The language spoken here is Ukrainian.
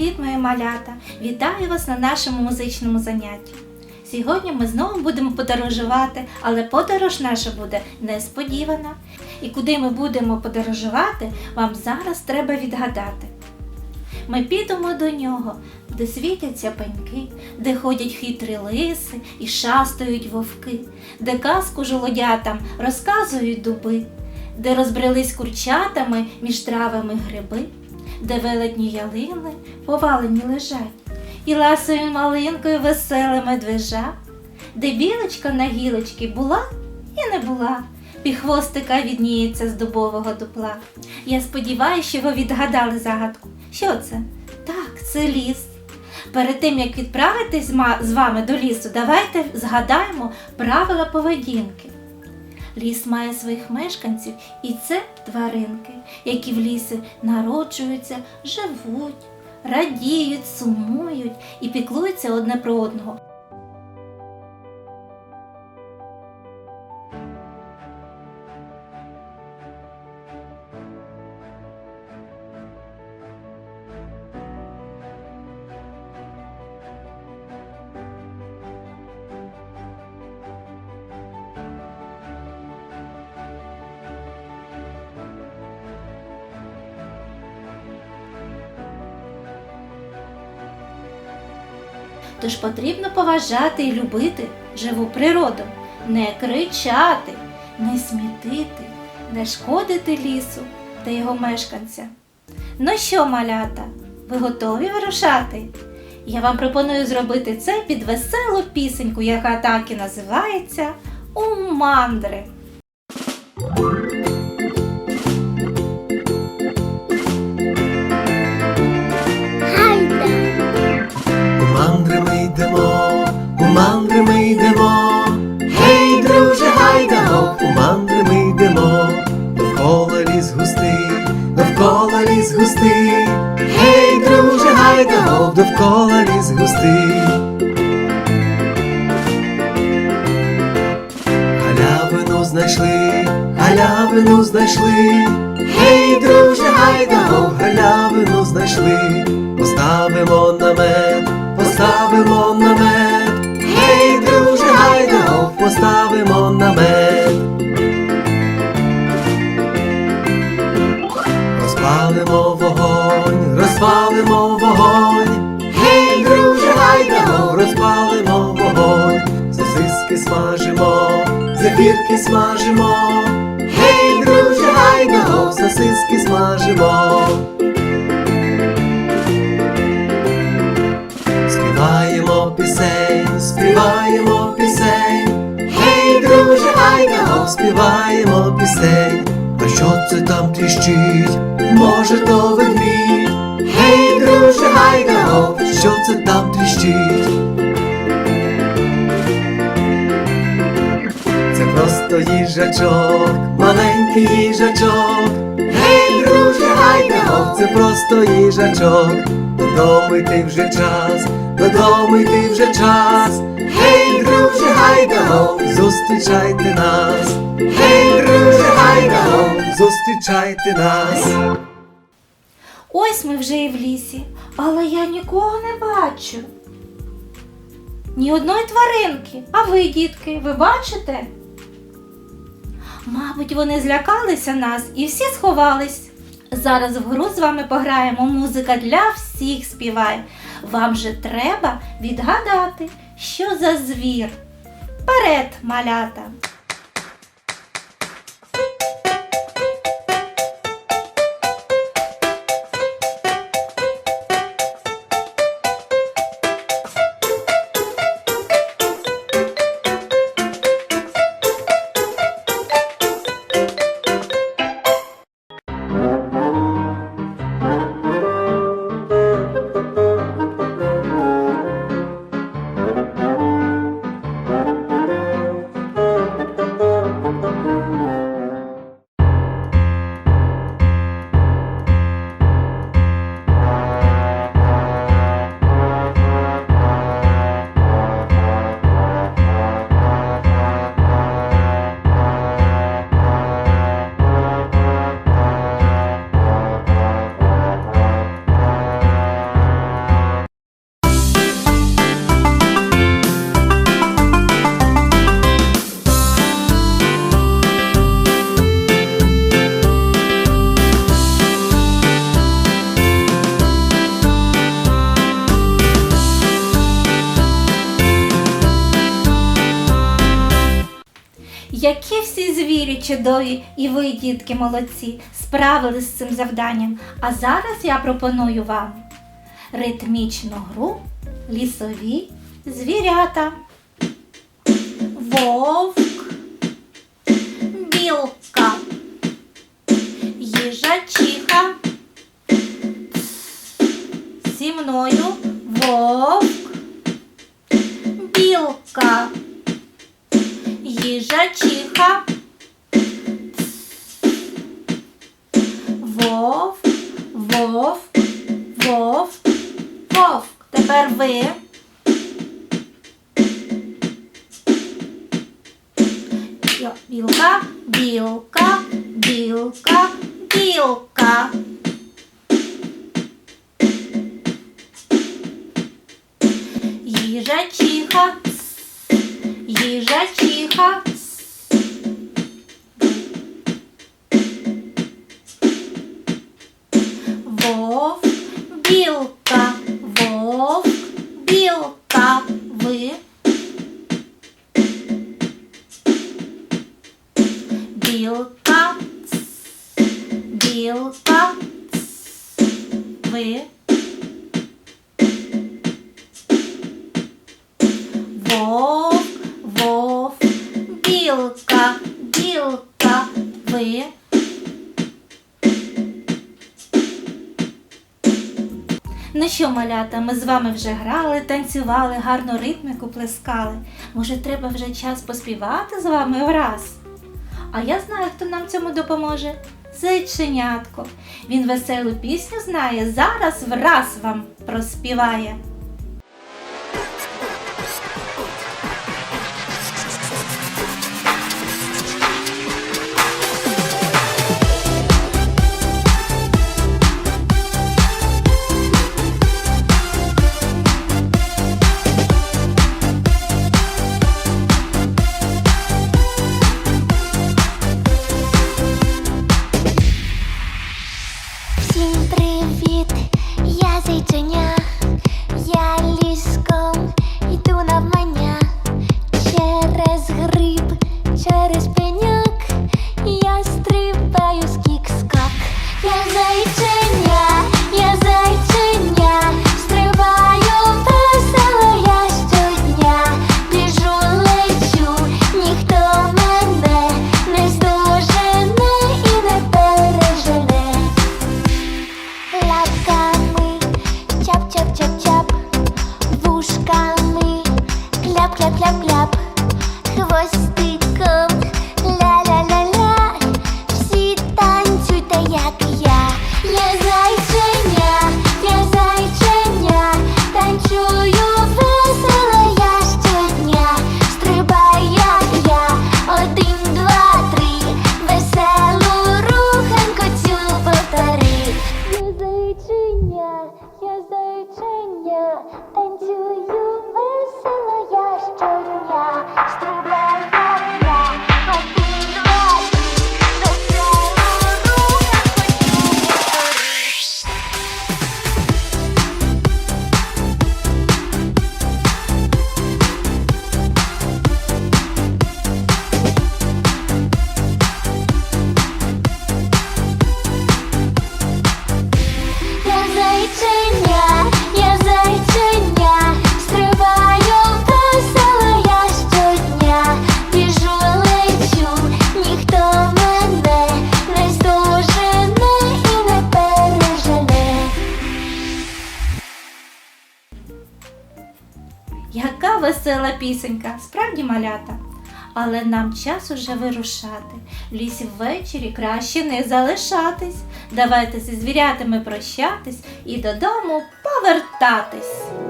Привіт, мої малята! Вітаю вас на нашому музичному занятті. Сьогодні ми знову будемо подорожувати, але подорож наша буде несподівана. І куди ми будемо подорожувати, вам зараз треба відгадати. Ми підемо до нього, де світяться пеньки, де ходять хитрі лиси і шастають вовки, де казку жолодятам розказують дуби, де розбрелись курчатами між травами гриби, де велетні ялини повалені лежать, і ласою малинкою веселе медвежа, де білочка на гілочці була і не була. Піхвостика відніється з дубового дупла. Я сподіваюся, що ви відгадали загадку. Що це? Так, це ліс. Перед тим як відправитись з вами до лісу, давайте згадаємо правила поведінки. Ліс має своїх мешканців, і це тваринки, які в лісі народжуються, живуть, радіють, сумують і піклуються одне про одного. Тож потрібно поважати і любити живу природу, не кричати, не смітити, не шкодити лісу та його мешканцям. Ну що, малята, ви готові вирушати? Я вам пропоную зробити це під веселу пісеньку, яка так і називається У мандри. Знайшли, галявину знайшли. Гей, друже, гайда, галявину знайшли. Поставимо намет, поставимо намет. Гей, друже, гайда, поставимо намет. Розпалимо вогонь, розпалимо вогонь. Гей, друже, гайда, розпалимо вогонь. Сосиски смажимо, зефірки смажимо. Гей, друже, гайда, сосиски смажимо. Співаємо пісень, співаємо пісень. Гей, друже, гайда, співаємо пісень. А що це там тріщить? Може, то ведмідь? Гей, друже, гайда, що це там тріщить? Їжачок, маленький їжачок. Гей, друже, гайда, гоп, це просто їжачок. Додому йти вже час, додому йти вже час. Гей, друже, гайда, гоп, зустрічайте нас. Гей, друже, гайда, гоп, зустрічайте нас. Ось ми вже і в лісі, але я нікого не бачу. Ні одної тваринки. А ви, дітки, ви бачите? Мабуть, вони злякалися нас і всі сховались. Зараз в гру з вами пограємо. Музика для всіх співає. Вам же треба відгадати, що за звір. Перед малята! Чудові і ви, дітки, молодці, справились з цим завданням. А зараз я пропоную вам ритмічну гру лісові звірята. Вовк, білка, їжачиха. Зі мною вовк, білка, їжачиха. Бі- Білка, білка, білка, білка. Їжачиха, білка, ви. Вовк, вовк, білка, білка, ви. Ну що, малята, ми з вами вже грали, танцювали, гарну ритміку плескали. Може, треба вже час поспівати з вами враз? А я знаю, хто нам цьому допоможе. Зайченятко. Він веселу пісню знає, зараз враз вам проспіває. Яка весела пісенька, справді малята. Але нам час уже вирушати. Лісі ввечері краще не залишатись. Давайте зі звірятами прощатись і додому повертатись.